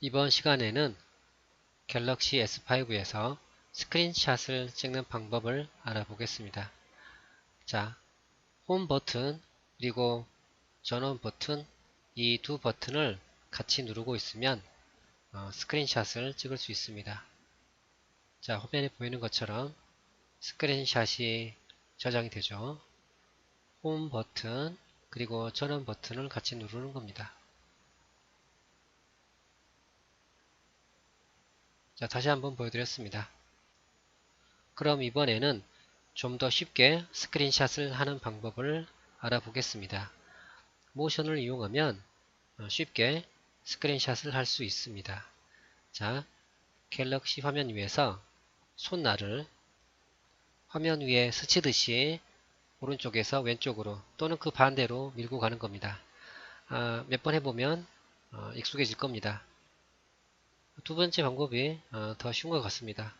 이번 시간에는 갤럭시 S5에서 스크린샷을 찍는 방법을 알아보겠습니다. 자, 홈 버튼 그리고 전원 버튼 이 두 버튼을 같이 누르고 있으면 어, 스크린샷을 찍을 수 있습니다. 자, 화면에 보이는 것처럼 스크린샷이 저장이 되죠. 홈 버튼 그리고 전원 버튼을 같이 누르는 겁니다. 자, 다시 한번 보여드렸습니다. 그럼 이번에는 좀 더 쉽게 스크린샷을 하는 방법을 알아보겠습니다. 모션을 이용하면 어, 쉽게 스크린샷을 할 수 있습니다. 자, 갤럭시 화면 위에서 손날을 화면 위에 스치듯이 오른쪽에서 왼쪽으로 또는 그 반대로 밀고 가는 겁니다. 아, 몇 번 해보면 어, 익숙해질 겁니다. 두 번째 방법이 어, 더 쉬운 것 같습니다.